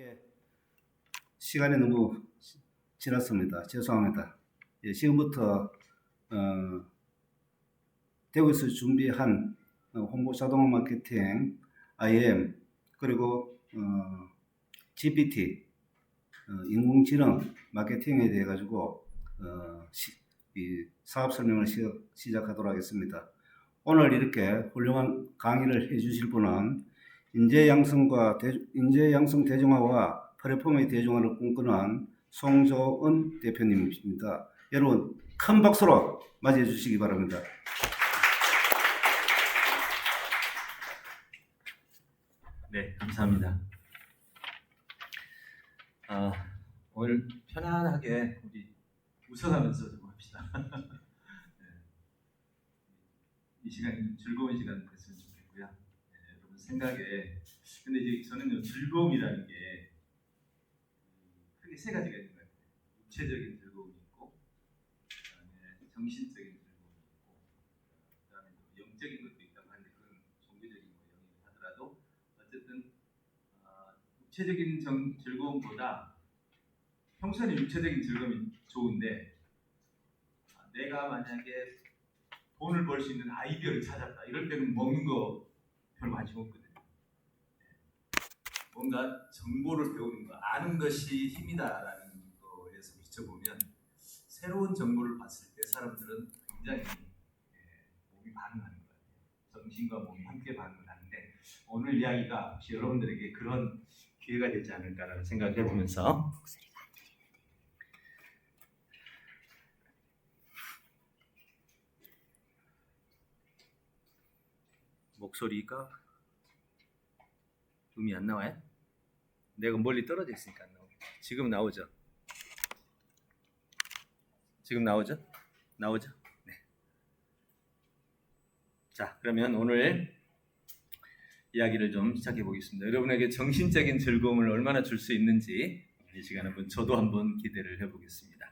예, 시간이 너무 지- 지났습니다. 죄송합니다. 예, 지금부터 어, 대구에서 준비한 어, 홍보 자동화 마케팅 IM 그리고 어, GPT 어, 인공지능 마케팅에 대해 가지고 어, 시, 이 사업 설명을 시, 시작하도록 하겠습니다. 오늘 이렇게 훌륭한 강의를 해주실 분은 인재 양성과 대, 인재 양성 대중화와 플랫폼의 대중화를 꿈꾸는 송조은 대표님이십니다. 여러분 큰 박수로 맞이해 주시기 바랍니다. 네, 감사합니다. 아, 오늘 편안하게 우리 웃어가면서 좀 합시다. 네. 이 시간이 좀 즐거운 시간 여러분 생각에 근데 이제 저는 즐거움이라는 게 음, 크게 세 가지가 있는 것 같아요. 육체적인 즐거움이 있고, 그다음에 정신적인 즐거움이 있고, 그다음에 또 영적인 것도 있다고 하는데 그건 종교적인 뭐 영이라 하더라도 어쨌든 어, 육체적인 정- 즐거움보다 평소에는 육체적인 즐거움이 좋은데 아, 내가 만약에 돈을 벌 수 있는 아이디어를 찾았다 이럴 때는 먹는 거 별로 관심 없거든요. 네. 뭔가 정보를 배우는 거 아는 것이 힘이다라는 거에서 비춰보면 새로운 정보를 봤을 때 사람들은 굉장히 예, 몸이 반응하는 것 같아요. 정신과 몸이 함께 반응을 하는데 오늘 이야기가 혹시 여러분들에게 그런 기회가 되지 않을까라는 생각을 해보면서 목소리가 음이 안 나와요? 내가 멀리 떨어져 있으니까 안 나오고 지금 나오죠? 지금 나오죠? 나오죠? 네. 자 그러면 오늘 이야기를 좀 시작해 보겠습니다. 여러분에게 정신적인 즐거움을 얼마나 줄 수 있는지 이 시간 한번 저도 한번 기대를 해 보겠습니다.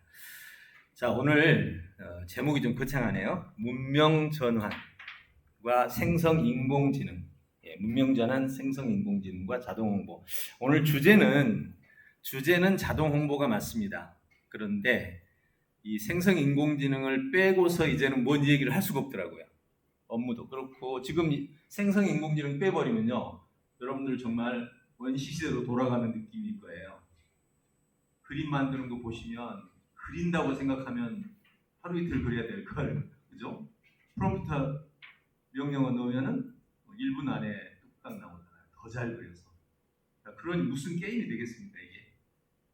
자 오늘 어, 제목이 좀 거창하네요. 문명 전환과 생성 인공지능. 예, 문명 전환, 생성 인공지능과 자동 홍보. 오늘 주제는 주제는 자동 홍보가 맞습니다. 그런데 이 생성 인공지능을 빼고서 이제는 뭔 얘기를 할 수가 없더라고요. 업무도 그렇고 지금 이 생성 인공지능 빼버리면요 여러분들 정말 원시 시대로 돌아가는 느낌일 거예요 그림 만드는 거 보시면 그린다고 생각하면 하루 이틀 그려야 될 걸 그죠? 프롬프트 명령어 넣으면은 1분 안에 뚝딱 나오잖아요 더 잘 그려서 자, 그런 무슨 게임이 되겠습니까 이게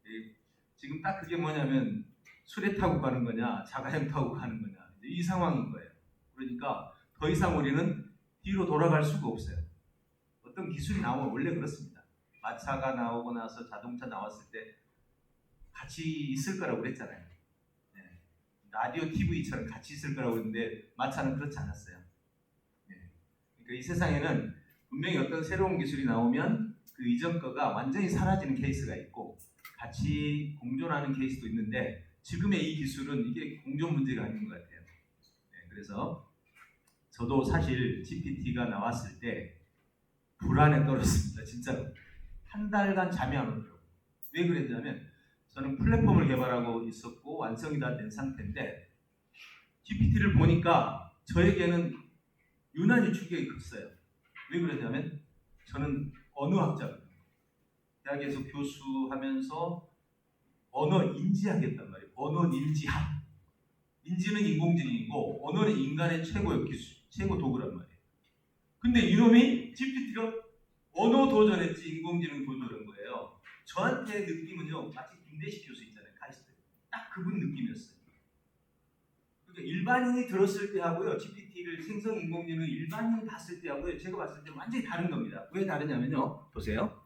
예, 지금 딱 그게 뭐냐면 수레 타고 가는 거냐 자가용 타고 가는 거냐 이 상황인 거예요 그러니까 더 이상 우리는 뒤로 돌아갈 수가 없어요. 어떤 기술이 나오면 원래 그렇습니다. 마차가 나오고 나서 자동차 나왔을 때 같이 있을 거라고 그랬잖아요. 네. 라디오, TV처럼 같이 있을 거라고 했는데 마차는 그렇지 않았어요. 네. 그러니까 이 세상에는 분명히 어떤 새로운 기술이 나오면 그 이전 거가 완전히 사라지는 케이스가 있고 같이 공존하는 케이스도 있는데 지금의 이 기술은 이게 공존 문제가 아닌 것 같아요. 네. 그래서 저도 사실 GPT가 나왔을 때 불안에 떨었습니다. 진짜로. 한 달간 잠이 안 오더라고요. 왜 그랬냐면 저는 플랫폼을 개발하고 있었고 완성이 다 된 상태인데 GPT를 보니까 저에게는 유난히 충격이 컸어요. 왜 그랬냐면 저는 언어학자거든요. 대학에서 교수하면서 언어 인지하겠단 말이에요. 언어 인지학. 인지는 인공지능이고 언어는 인간의 최고의 기술, 최고 도구란 말이에요. 근데 이놈이 GPT가 언어 도전했지 인공지능 도전한 거예요. 저한테 느낌은요 마치 김대식 교수 있잖아요 카이스트 딱 그분 느낌이었어요. 그러니까 일반인이 들었을 때 하고요 GPT를 생성 인공지능 일반인이 봤을 때 하고요 제가 봤을 때 완전히 다른 겁니다. 왜 다르냐면요 보세요.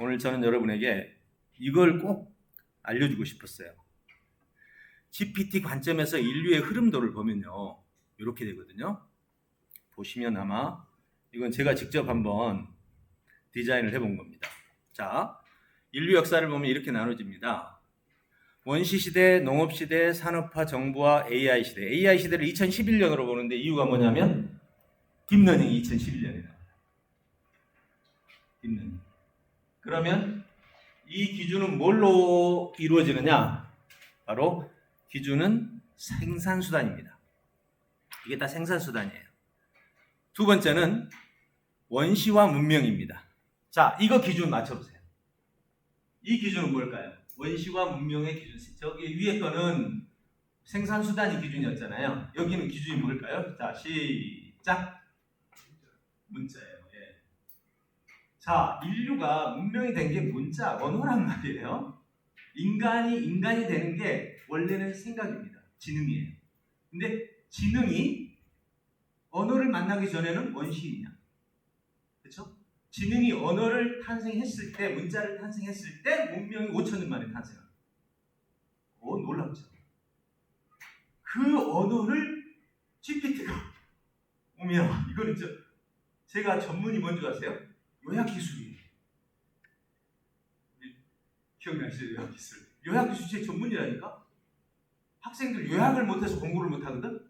오늘 저는 여러분에게 이걸 꼭 알려주고 싶었어요. GPT 관점에서 인류의 흐름도를 보면요. 이렇게 되거든요. 보시면 아마 이건 제가 직접 한번 디자인을 해본 겁니다. 자, 인류 역사를 보면 이렇게 나눠집니다. 원시 시대, 농업 시대, 산업화, 정부화, AI 시대. AI 시대를 2011년으로 보는데 이유가 뭐냐면 딥러닝이 2011년에 나와요. 딥러닝. 그러면 이 기준은 뭘로 이루어지느냐? 바로 기준은 생산 수단입니다. 이게 다 생산 수단이에요. 두 번째는 원시와 문명입니다. 자, 이거 기준 맞춰보세요. 이 기준은 뭘까요? 원시와 문명의 기준. 저기 위에 거는 생산 수단이 기준이었잖아요. 여기는 기준이 뭘까요? 자, 시작. 문자예요. 예. 자, 인류가 문명이 된 게 문자, 언어란 말이에요. 인간이 인간이 되는 게 원래는 생각입니다. 지능이에요. 근데 지능이 언어를 만나기 전에는 원시이냐? 지능이 언어를 탄생했을 때, 문자를 탄생했을 때 문명이 5천 년 만에 탄생합니다. 오, 놀랍죠? 그 언어를 GPT가 오면 이거는 저 제가 전문이 뭔지 아세요? 요약 기술이에요. 기억나시죠? 요약 기술. 요약 기술 제 전문이라니까. 학생들 요약을 못해서 공부를 못하거든.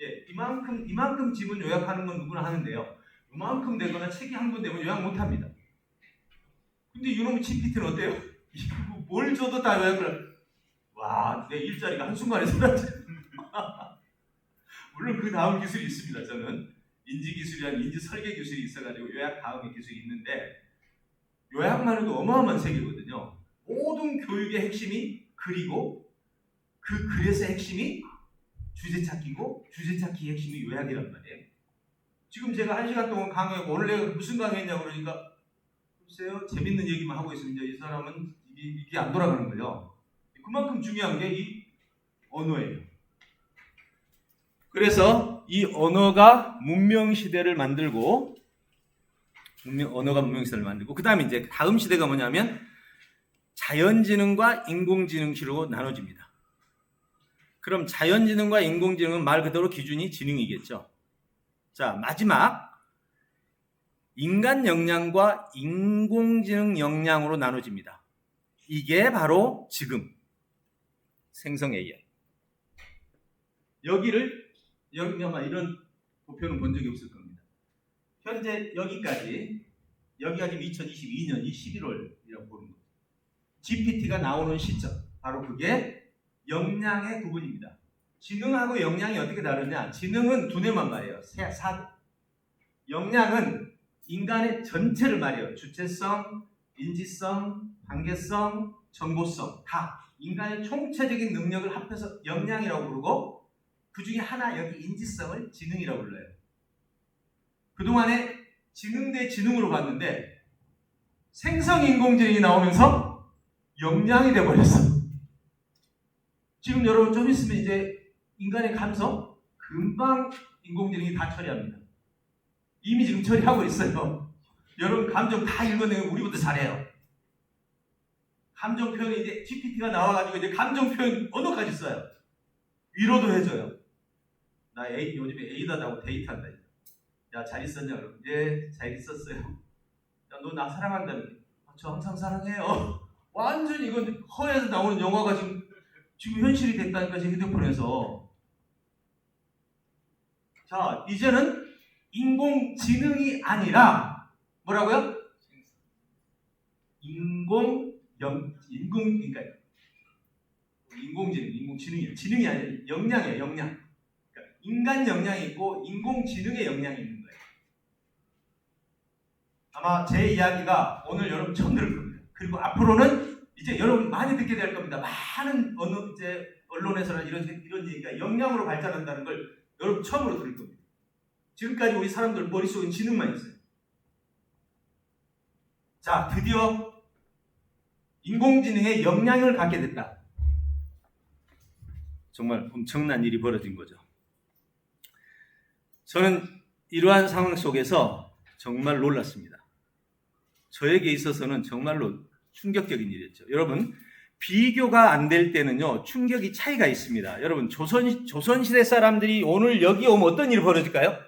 예, 이만큼 이만큼 지문 요약하는 건 누구나 하는데요. 이만큼 되거나 책이 한 권 되면 요약 못 합니다. 근데 이놈의 GPT는 어때요? 뭘 줘도 다 요약을. 와, 내 일자리가 한 순간에 사라져. 물론 그 다음 기술이 있습니다. 저는 인지 기술이랑 인지 설계 기술이 있어가지고 요약 다음에 기술이 있는데 요약만 해도 어마어마한 세계거든요. 모든 교육의 핵심이 글이고 그 글에서 핵심이 주제 찾기고 주제 찾기 핵심이 요약이란 말이에요. 지금 제가 한 시간 동안 강의하고 내가 무슨 강의했냐고 그러니까 글쎄요 재밌는 얘기만 하고 이제 이 사람은 이게, 이게 안 돌아가는 거예요. 그만큼 중요한 게 이 언어예요. 그래서 이 언어가 문명 시대를 만들고 문명, 언어가 문명 시대를 만들고 그 다음에 이제 다음 시대가 뭐냐면 자연지능과 인공지능시로 나눠집니다. 그럼 자연지능과 인공지능은 말 그대로 기준이 지능이겠죠. 자 마지막 인간 역량과 인공지능 역량으로 나눠집니다. 이게 바로 지금 생성 AI. 여기를 여기 아마 이런 도표는 본 적이 없을 겁니다. 현재 여기까지 여기가 지금 2022년 11월이라고 보는 거죠. GPT가 나오는 시점 바로 그게 역량의 구분입니다. 지능하고 역량이 어떻게 다르냐? 지능은 두뇌만 말이에요. 세, 사. 역량은 인간의 전체를 말이에요. 주체성, 인지성, 관계성, 정보성 다 인간의 총체적인 능력을 합해서 역량이라고 부르고 그 중에 하나 여기 인지성을 지능이라고 불러요. 그동안에 지능 대 지능으로 봤는데 생성 인공지능이 나오면서 역량이 돼버렸어. 지금 여러분 좀 있으면 이제 인간의 감성 금방 인공지능이 다 처리합니다. 이미 지금 처리하고 있어요. 여러분 감정 다 읽어내면 우리보다 잘해요. 감정 표현이 이제 GPT가 나와가지고 이제 감정 표현 언어까지 써요. 위로도 해줘요. 나 A, 요즘에 A다라고 데이트한다. 야, 잘 있었냐, 그럼? 예, 잘 있었어요. 야, 너 나 사랑한다며. 아, 저 항상 사랑해요. 완전 이건 허에서 나오는 영화가 지금, 지금 현실이 됐다니까, 제 휴대폰에서. 자, 이제는 인공지능이 아니라, 뭐라고요? 인공, 영, 인공, 그러니까, 인공지능, 인공지능이에요. 지능이 아니라 역량이에요, 역량. 그러니까 인간 역량이 있고 인공지능의 역량이 있는 거예요. 아마 제 이야기가 오늘 여러분 처음 들을 겁니다. 그리고 앞으로는 이제 여러분 많이 듣게 될 겁니다. 많은 어느 이제 언론에서는 이런 이런 얘기가 역량으로 발전한다는 걸 여러분 처음으로 들을 겁니다. 지금까지 우리 사람들 머릿속에 지능만 있어요. 자, 드디어 인공지능의 역량을 갖게 됐다. 정말 엄청난 일이 벌어진 거죠. 저는 이러한 상황 속에서 정말 놀랐습니다. 저에게 있어서는 정말로 충격적인 일이었죠. 여러분, 비교가 안 될 때는요, 충격이 차이가 있습니다. 여러분, 조선, 조선시대 사람들이 오늘 여기 오면 어떤 일이 벌어질까요?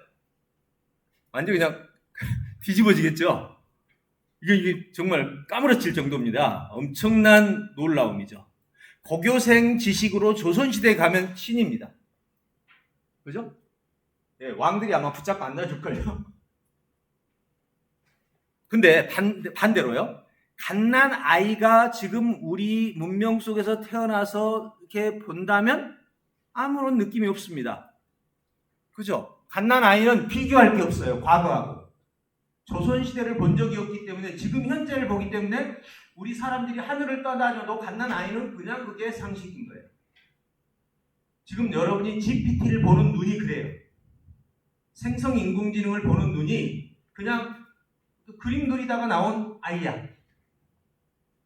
완전 그냥 뒤집어지겠죠? 이게, 이게 정말 까무러칠 정도입니다. 엄청난 놀라움이죠. 고교생 지식으로 조선시대에 가면 신입니다. 그죠? 예, 왕들이 아마 붙잡고 안 놔줄걸요. 근데 반, 반대로요. 갓난 아이가 지금 우리 문명 속에서 태어나서 이렇게 본다면 아무런 느낌이 없습니다. 그죠? 갓난 아이는 비교할 게 없어요. 과거하고. 조선시대를 본 적이 없기 때문에 지금 현재를 보기 때문에 우리 사람들이 하늘을 떠다녀도 갓난 아이는 그냥 그게 상식인 거예요. 지금 여러분이 GPT를 보는 눈이 그래요. 생성 인공지능을 보는 눈이 그냥 그 그림 그리다가 나온 아이야.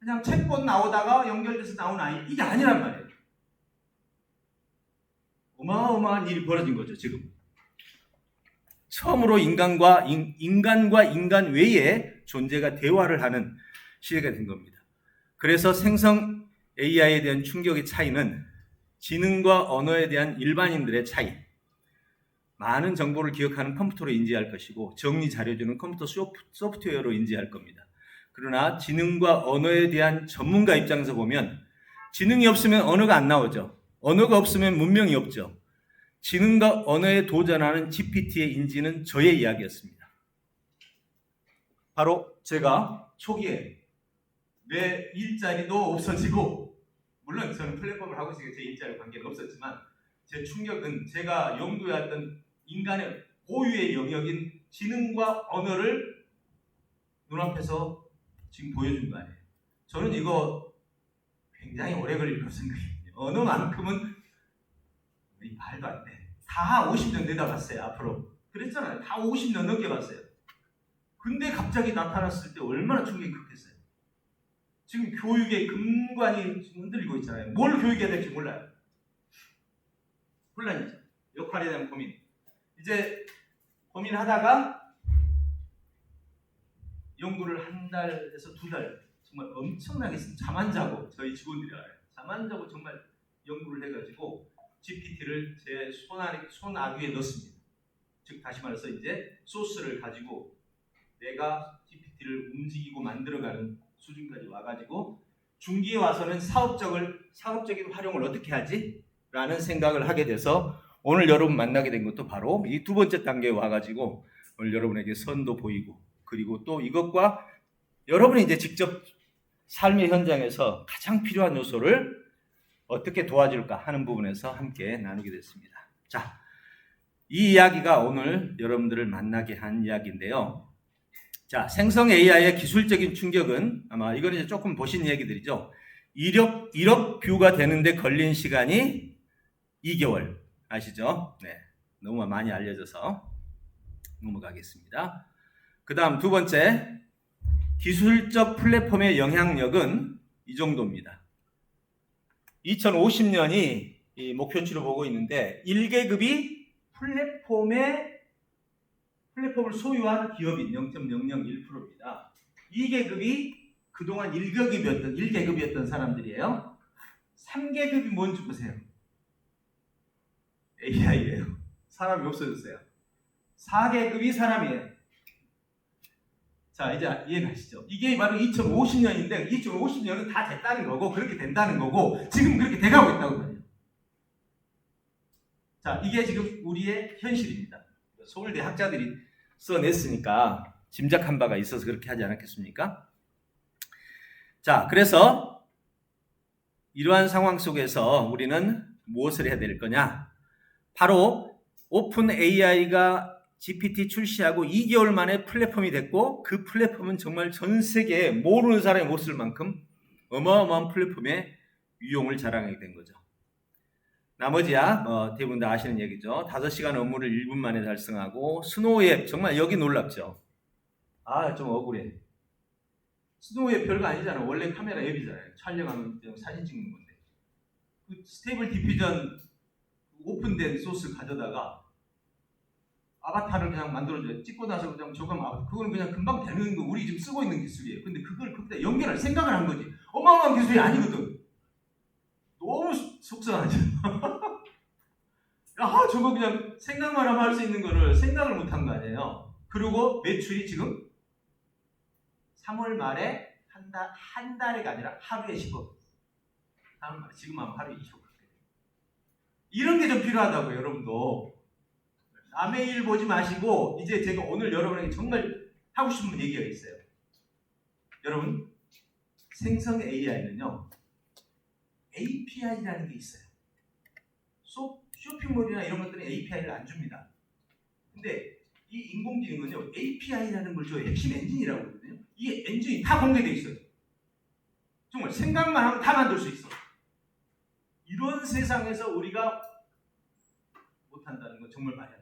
그냥 책본 나오다가 연결돼서 나온 아이. 이게 아니란 말이에요. 어마어마한 일이 벌어진 거죠, 지금. 처음으로 인간과 인, 인간과 인간 외에 존재가 대화를 하는 시대가 된 겁니다. 그래서 생성 AI에 대한 충격의 차이는 지능과 언어에 대한 일반인들의 차이. 많은 정보를 기억하는 컴퓨터로 인지할 것이고 정리 자료주는 컴퓨터 소프- 소프트웨어로 인지할 겁니다. 그러나 지능과 언어에 대한 전문가 입장에서 보면 지능이 없으면 언어가 안 나오죠. 언어가 없으면 문명이 없죠. 지능과 언어에 도전하는 GPT의 인지는 저의 이야기였습니다. 바로 제가 초기에 내 일자리도 없어지고 물론 저는 플랫폼을 하고 있으니까 제 일자리 관계는 없었지만 제 충격은 제가 연구해왔던 인간의 고유의 영역인 지능과 언어를 눈앞에서 지금 보여준 거 아니에요. 저는 이거 굉장히 오래 걸릴 거라고 생각해요. 언어만큼은 이 말도 안 돼. 다 50년 내다봤어요, 앞으로. 그랬잖아요. 다 50년 넘게 봤어요. 근데 갑자기 나타났을 때 얼마나 충격이 크겠어요. 지금 교육의 근간이 지금 흔들리고 있잖아요. 뭘 교육해야 될지 몰라요. 혼란이죠. 역할에 대한 고민. 이제 고민하다가 연구를 한 달에서 두 달 정말 엄청나게 잠 안 자고 저희 직원들이 알아요. 잠 안 자고 정말 연구를 해가지고 GPT를 제 손아리, 손아귀에 넣습니다. 즉 다시 말해서 이제 소스를 가지고 내가 GPT를 움직이고 만들어가는 수준까지 와가지고 중기에 와서는 사업적을 사업적인 활용을 어떻게 하지? 라는 생각을 하게 돼서 오늘 여러분 만나게 된 것도 바로 이 두 번째 단계에 와가지고 오늘 여러분에게 선도 보이고 그리고 또 이것과 여러분이 이제 직접 삶의 현장에서 가장 필요한 요소를 어떻게 도와줄까 하는 부분에서 함께 나누게 됐습니다. 자, 이 이야기가 오늘 여러분들을 만나게 한 이야기인데요. 자, 생성 AI의 기술적인 충격은 아마 이건 이제 조금 보신 얘기들이죠. 1억, 1억 뷰가 되는데 걸린 시간이 2개월. 아시죠? 네. 너무 많이 알려져서 넘어가겠습니다. 그 다음 두 번째, 기술적 플랫폼의 영향력은 이 정도입니다. 2050년이 이 목표치로 보고 있는데 1계급이 플랫폼의 플랫폼을 소유한 기업인 0.001%입니다. 2계급이 그동안 1계급이었던 1계급이었던 사람들이에요. 3계급이 뭔지 보세요. AI예요. 사람이 없어졌어요. 4계급이 사람이에요. 자, 이제 이해가시죠? 이게 바로 2050년인데 2050년은 다 됐다는 거고 그렇게 된다는 거고 지금 그렇게 돼가고 있다고 말이에요. 자, 이게 지금 우리의 현실입니다. 서울대 학자들이 써냈으니까 짐작한 바가 있어서 그렇게 하지 않았겠습니까? 자, 그래서 이러한 상황 속에서 우리는 무엇을 해야 될 거냐? 바로 오픈 AI가 GPT 출시하고 2개월 만에 플랫폼이 됐고 그 플랫폼은 정말 전 세계에 모르는 사람이 못 쓸 만큼 어마어마한 플랫폼의 유용을 자랑하게 된 거죠. 나머지야 뭐 대부분 다 아시는 얘기죠. 5시간 업무를 1분 만에 달성하고 스노우앱 정말 여기 놀랍죠. 아 좀 억울해. 스노우앱 별거 아니잖아. 원래 카메라 앱이잖아요. 촬영하면 사진 찍는 건데. 그 스테이블 디퓨전 오픈된 소스 가져다가 아바타를 그냥 만들어줘요. 찍고 나서 그냥 저거만 아바타. 그거는 그냥 금방 되는 거 우리 지금 쓰고 있는 기술이에요. 근데 그걸 그때 연결할 생각을 한 거지. 어마어마한 기술이 아니거든. 너무 속- 속상하죠. 아 저거 그냥 생각만 하면 할 수 있는 거를 생각을 못 한 거 아니에요. 그리고 매출이 지금 3월 말에 한 달, 한 달이가 아니라 하루에 10억. 다음 말 지금 하면 하루에 20억. 이런 게 좀 필요하다고 여러분도. 남의 일 보지 마시고 이제 제가 오늘 여러분에게 정말 하고 싶은 얘기가 있어요. 여러분 생성 AI는요 API라는 게 있어요. 쇼, 쇼핑몰이나 이런 것들은 API를 안 줍니다. 근데 이 인공지능은요 API라는 걸 줘요. 핵심 엔진이라고 하거든요. 이 엔진이 다 공개돼 있어요. 정말 생각만 하면 다 만들 수 있어. 이런 세상에서 우리가 못한다는 건 정말 돼요.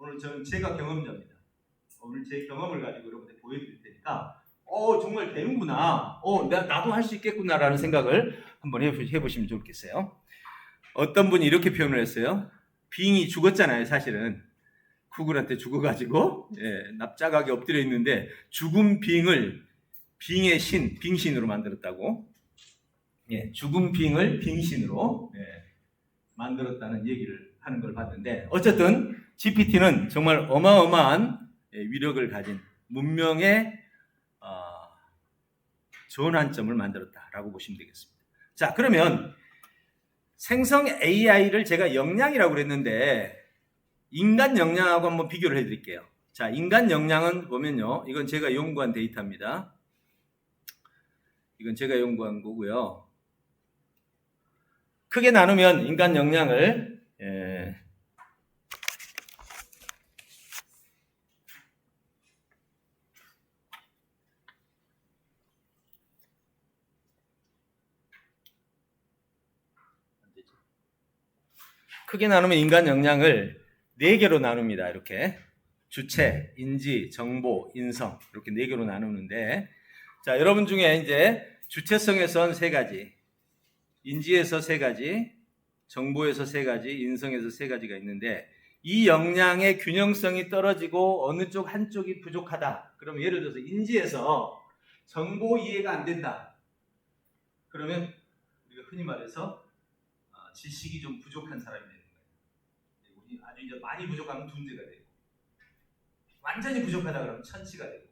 오늘 저는 제가 경험자입니다. 오늘 제 경험을 가지고 여러분들 보여드릴 테니까 어 정말 되는구나. 어 나, 나도 할 수 있겠구나라는 생각을 한번 해보, 해보시면 좋겠어요. 어떤 분이 이렇게 표현을 했어요. 빙이 죽었잖아요, 사실은. 구글한테 죽어가지고 예, 납작하게 엎드려 있는데 죽은 빙을 빙의 신, 빙신으로 만들었다고. 예, 죽은 빙을 빙신으로 예, 만들었다는 얘기를 하는 걸 봤는데 어쨌든 GPT는 정말 어마어마한 예, 위력을 가진 문명의 어, 전환점을 만들었다라고 보시면 되겠습니다. 자, 그러면 생성 AI를 제가 역량이라고 그랬는데 인간 역량하고 한번 비교를 해드릴게요. 자, 인간 역량은 보면요, 이건 제가 연구한 데이터입니다. 이건 제가 연구한 거고요. 크게 나누면 인간 역량을 예, 크게 나누면 인간 역량을 네 개로 나눕니다. 이렇게 주체, 인지, 정보, 인성 이렇게 네 개로 나누는데 자 여러분 중에 이제 주체성에선 세 가지, 인지에서 세 가지, 정보에서 세 가지, 인성에서 세 가지가 있는데 이 역량의 균형성이 떨어지고 어느 쪽 한쪽이 부족하다. 그럼 예를 들어서 인지에서 정보 이해가 안 된다. 그러면 우리가 흔히 말해서 아, 지식이 좀 부족한 사람이 거예요. 아주 이제 많이 부족하면 둔재가 되고 완전히 부족하다 그러면 천치가 되고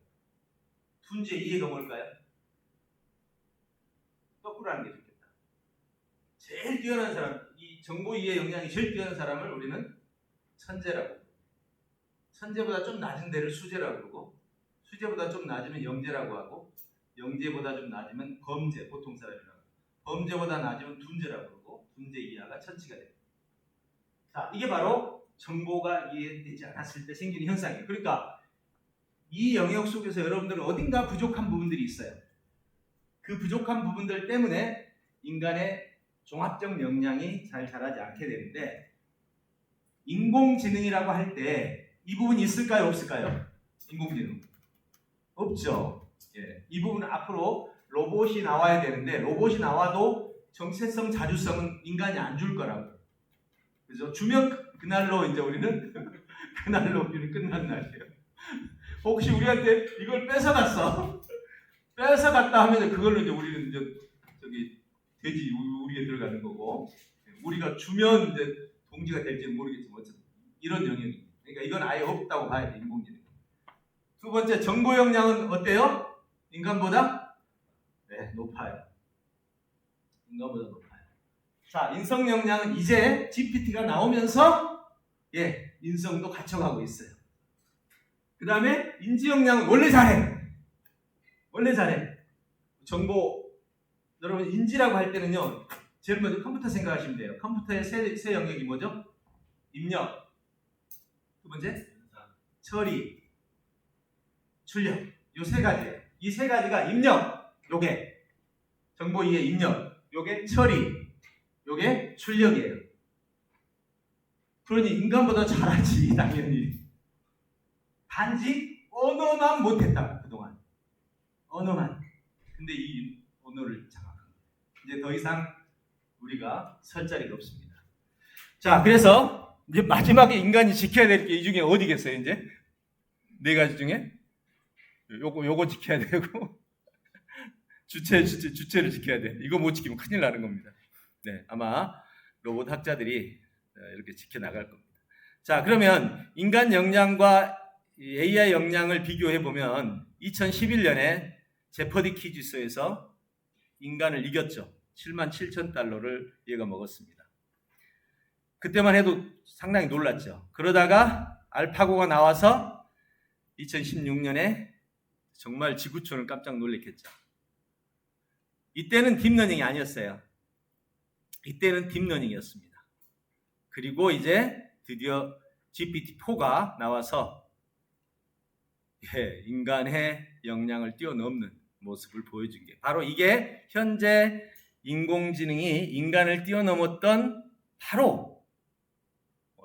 둔재 이해가 뭘까요? 거꾸로 하는 게 좋겠다. 제일 뛰어난 사람, 이 정보 이해 역량이 제일 뛰어난 사람을 우리는 천재라고. 천재보다 좀 낮은 데를 수재라고 그러고 수재보다 좀 낮으면 영재라고 하고 영재보다 좀 낮으면 범재, 보통 사람이라고. 범죄보다 낮으면 둔재라고 그러고 둔재 이하가 천치가 됩니다. 자, 이게 바로 정보가 이해되지 않았을 때 생기는 현상이에요. 그러니까 이 영역 속에서 여러분들은 어딘가 부족한 부분들이 있어요. 그 부족한 부분들 때문에 인간의 종합적 역량이 잘 자라지 않게 되는데 인공지능이라고 할 때 이 부분이 있을까요, 없을까요? 인공지능 없죠. 예, 이 부분은 앞으로 로봇이 나와야 되는데 로봇이 나와도 정체성, 자주성은 인간이 안 줄 거라고. 그죠? 주면 그- 그날로 이제 우리는 그날로 우리는 끝난 날이에요. 혹시 우리한테 이걸 뺏어갔어? 뺏어갔다 하면 그걸로 이제 우리는 이제 저기 돼지 우- 우리에 들어가는 거고 우리가 주면 이제 동지가 될지는 모르겠지만 어쨌든 이런 영역이. 그러니까 이건 아예 없다고 봐야 돼 인공지능. 두 번째 정보 역량은 어때요? 인간보다 네 높아요. 인간보다 높아요. 자 인성 역량은 이제 GPT가 나오면서 예 인성도 갖춰가고 있어요. 그 다음에 인지 역량은 원래 잘해. 원래 잘해. 정보 여러분 인지라고 할 때는요 제일 먼저 컴퓨터 생각하시면 돼요. 컴퓨터의 세, 세 영역이 뭐죠? 입력. 두 번째 처리, 출력. 요 세 가지예요. 이 세 가지가 입력, 요게 정보 이해 입력, 요게 처리, 요게 출력이에요. 그러니 인간보다 잘하지 당연히. 단지 언어만 못했다 그동안. 언어만. 근데 이 언어를 장악한 거예요. 이제 더 이상 우리가 설 자리가 없습니다. 자, 그래서 이제 마지막에 인간이 지켜야 될 게 이 중에 어디겠어요, 이제? 네 가지 중에? 요거, 요거 지켜야 되고, 주체, 주체, 주체를 지켜야 돼. 이거 못 지키면 큰일 나는 겁니다. 네, 아마 로봇 학자들이 어, 이렇게 지켜나갈 겁니다. 자, 그러면 인간 역량과 이 AI 역량을 비교해 보면 2011년에 제퍼디 퀴즈쇼에서 인간을 이겼죠. 7만 7천 달러를 얘가 먹었습니다. 그때만 해도 상당히 놀랐죠. 그러다가 알파고가 나와서 2016년에 정말 지구촌을 깜짝 놀랬겠죠. 이때는 딥러닝이 아니었어요. 이때는 딥러닝이었습니다. 그리고 이제 드디어 GPT-4가 나와서 예, 인간의 역량을 뛰어넘는 모습을 보여준 게 바로 이게 현재 인공지능이 인간을 뛰어넘었던 바로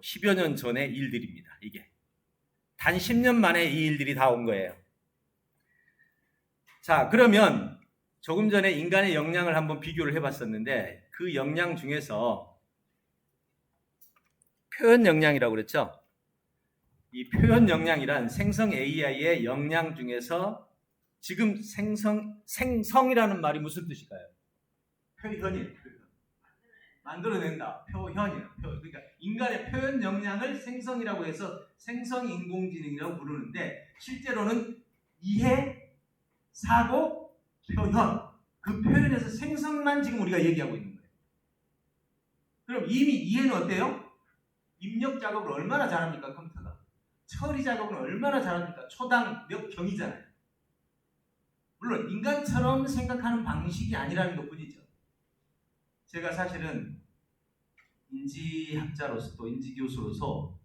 10여 년 전의 일들입니다. 이게 단 10년 만에 이 일들이 다 온 거예요. 자, 그러면 조금 전에 인간의 역량을 한번 비교를 해봤었는데 그 역량 중에서 표현 역량이라고 그랬죠? 이 표현 역량이란 생성 AI의 역량 중에서 지금 생성 생성이라는 말이 무슨 뜻일까요? 표현이에요. 표현. 만들어낸다. 표현이에요. 표현. 그러니까 인간의 표현 역량을 생성이라고 해서 생성 인공지능이라고 부르는데 실제로는 이해, 사고, 표현. 그 표현에서 생성만 지금 우리가 얘기하고 있는 거예요. 그럼 이미 이해는 어때요? 입력 작업을 얼마나 잘합니까 컴퓨터가? 처리 작업은 얼마나 잘합니까? 초당 몇 경이잖아요. 물론 인간처럼 생각하는 방식이 아니라는 것뿐이죠. 제가 사실은 인지학자로서 또 인지교수로서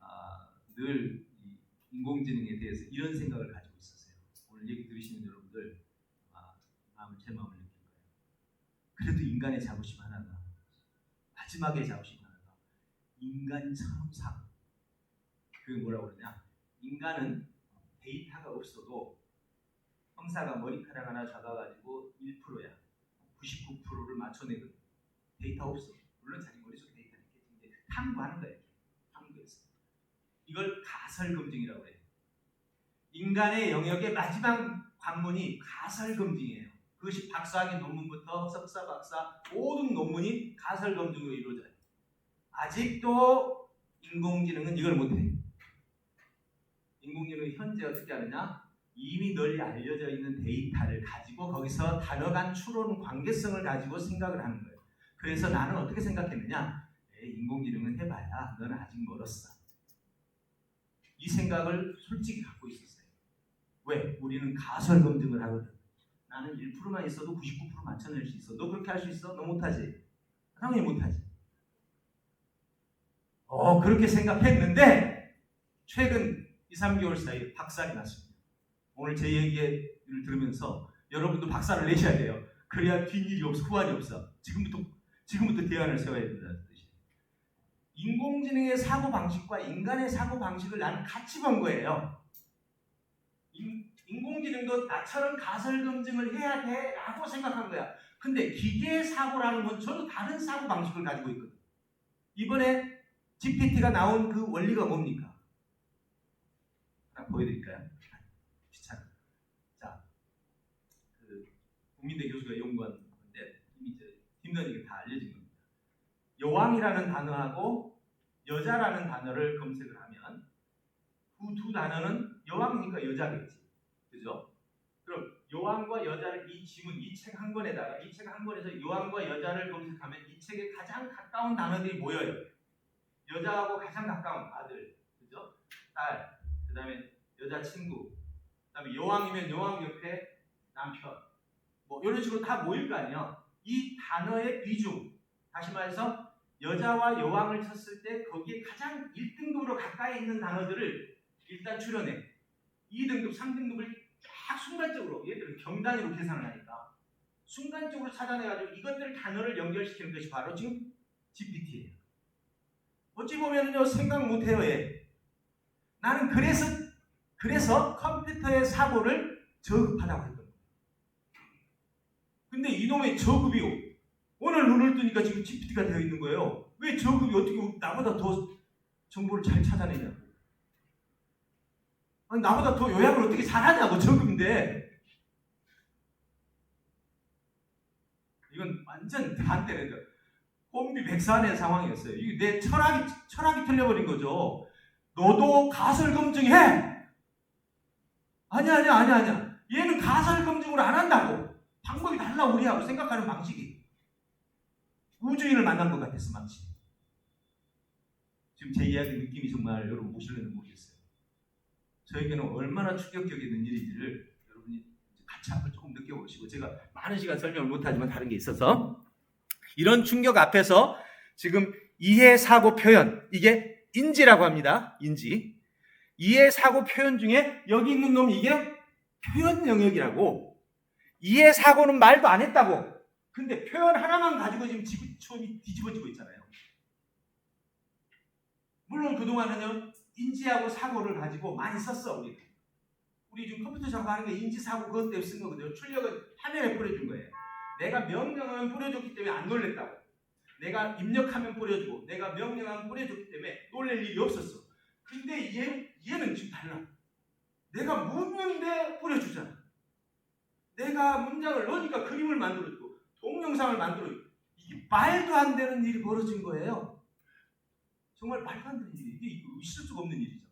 아, 늘 인공지능에 대해서 이런 생각을 가지고. 오늘 얘기 들으시는 여러분들 아, 마음을 제 마음을 느낄 거예요. 그래도 인간의 자부심 하나가 마지막에 자부심 하나가 인간처럼 사고 그게 뭐라고 그러냐? 인간은 데이터가 없어도 형사가 머리카락 하나 잡아가지고 1%야. 99%를 맞춰내거든. 데이터 없어. 물론 자기 머릿속에 데이터 있겠지. 이제 탐구하는 거야. 탐구해서. 이걸 가설 검증이라고 해요. 인간의 영역의 마지막 관문이 가설 검증이에요. 그것이 박사학위 논문부터 석사, 박사 모든 논문이 가설 검증으로 이루어져요. 아직도 인공지능은 이걸 못해. 인공지능은 현재 어떻게 하느냐? 이미 널리 알려져 있는 데이터를 가지고 거기서 단어 간 추론 관계성을 가지고 생각을 하는 거예요. 그래서 나는 어떻게 생각했느냐? 인공지능은 해봐야 너는 아직 멀었어. 이 생각을 솔직히 갖고 있었어요. 왜? 우리는 가설 검증을 하거든. 나는 1%만 있어도 99% 맞춰낼 수 있어. 너 그렇게 할 수 있어? 너 못하지? 당연히 못하지. 어, 그렇게 생각했는데 최근 2, 3개월 사이에 박살이 났습니다. 오늘 제 얘기를 들으면서 여러분도 박살을 내셔야 돼요. 그래야 뒷일이 없어, 후환이 없어. 지금부터 지금부터 대안을 세워야 된다는 뜻이에요. 인공지능의 사고 방식과 인간의 사고 방식을 나는 같이 본 거예요. 인, 인공지능도 나처럼 가설 검증을 해야 돼 라고 생각한 거야. 근데 기계의 사고라는 건 전혀 다른 사고 방식을 가지고 있거든. 이번에 GPT가 나온 그 원리가 뭡니까? 하나 보여드릴까요? 귀찮아. 자, 그 국민대 교수가 연구한 건데 이미 이제 딥러닝이 다 알려진 겁니다. 여왕이라는 단어하고 여자라는 단어를 검색을 하면 그 두 단어는 여왕이니까 여자겠지, 그죠? 그럼 여왕과 여자를 이 지문 이 책 한 권에다가 이 책 한 권에서 여왕과 여자를 검색하면 이 책에 가장 가까운 단어들이 모여요. 여자하고 가장 가까운 아들, 그죠? 딸, 그 다음에 여자친구, 그 다음에 여왕이면 여왕 옆에 남편, 뭐 이런 식으로 다 모일 거 아니에요. 이 단어의 비중, 다시 말해서 여자와 여왕을 쳤을 때 거기에 가장 1등급으로 가까이 있는 단어들을 일단 추려내. 2등급, 3등급을 쫙 순간적으로 얘들은 경단위로 계산을 하니까 순간적으로 찾아내가지고 이것들 단어를 연결시키는 것이 바로 지금 GPT예요. 어찌 보면요 생각 못해요 얘. 나는 그래서 그래서 컴퓨터의 사고를 저급하다고 했거든. 근데 이놈의 저급이 오늘 눈을 뜨니까 지금 GPT가 되어 있는 거예요. 왜 저급이 어떻게 나보다 더 정보를 잘 찾아내냐고. 아니, 나보다 더 요약을 어떻게 잘하냐고 저급인데. 이건 완전 반대는 혼비백산의 상황이었어요. 이게 내 철학이 철학이 틀려버린 거죠. 너도 가설 검증해. 아니야 아니야 아니야 아니야. 얘는 가설 검증을 안 한다고. 방법이 달라 우리하고 생각하는 방식이. 우주인을 만난 것 같았어 마치. 지금 제 이야기 느낌이 정말 여러분 보실려는 모르겠어요. 저에게는 얼마나 충격적인 일인지를 여러분이 같이 한번 조금 느껴보시고. 보시고 제가 많은 시간 설명을 못하지만 다른 게 있어서 이런 충격 앞에서 지금 이해 사고 표현 이게 인지라고 합니다. 인지 이해 사고 표현 중에 여기 있는 놈 이게 표현 영역이라고 이해 사고는 말도 안 했다고 근데 표현 하나만 가지고 지금 지구촌이 뒤집어지고 있잖아요. 물론 그동안은요 인지하고 사고를 가지고 많이 썼어 우리. 우리 지금 컴퓨터 작업하는 게 인지 사고 그것 때문에 쓴 거거든요. 출력은 화면에 뿌려준 거예요. 내가 명령하면 뿌려줬기 때문에 안 놀랬다고. 내가 입력하면 뿌려주고 내가 명령하면 뿌려줬기 때문에 놀랄 일이 없었어. 근데 얘, 얘는 지금 달라. 내가 묻는데 뿌려주잖아. 내가 문장을 넣으니까 그림을 만들어주고 동영상을 만들어주고 이게 말도 안 되는 일이 벌어진 거예요. 정말 말도 안 되는 일이 있을 수가 없는 일이죠.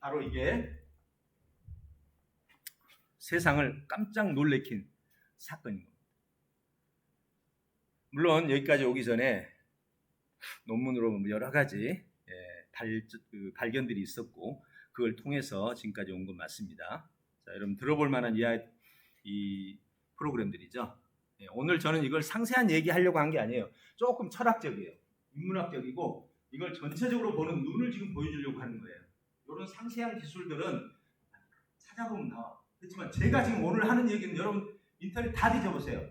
바로 이게 세상을 깜짝 놀래킨 사건인 겁니다. 물론 여기까지 오기 전에 논문으로 뭐 여러 가지 예, 발, 그 발견들이 있었고 그걸 통해서 지금까지 온 건 맞습니다. 자, 여러분 들어볼 만한 이, 이 프로그램들이죠. 예, 오늘 저는 이걸 상세한 얘기하려고 한 게 아니에요. 조금 철학적이에요. 인문학적이고 이걸 전체적으로 보는 눈을 지금 보여주려고 하는 거예요. 이런 상세한 기술들은 찾아보면 나와. 그렇지만 제가 지금 오늘 하는 얘기는 여러분 인터넷 다 뒤져보세요.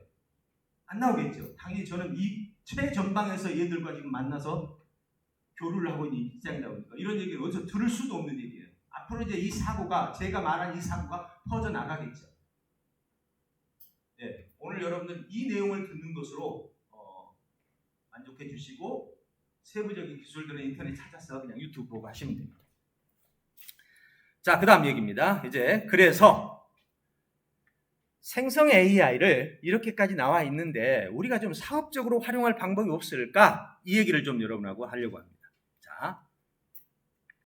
안 나오겠죠. 당연히 저는 이 최전방에서 얘들과 지금 만나서 교류를 하고 있는 입장이다 보니까 이런 얘기를 어디서 들을 수도 없는 얘기예요. 앞으로 이제 이 사고가 제가 말한 이 사고가 퍼져 나가겠죠. 네, 오늘 여러분들 이 내용을 듣는 것으로 어, 만족해 주시고 세부적인 기술들은 인터넷 찾아서 그냥 유튜브 보고 하시면 됩니다. 자, 그 다음 얘기입니다. 이제 그래서 생성 AI를 이렇게까지 나와 있는데 우리가 좀 사업적으로 활용할 방법이 없을까? 이 얘기를 좀 여러분하고 하려고 합니다. 자,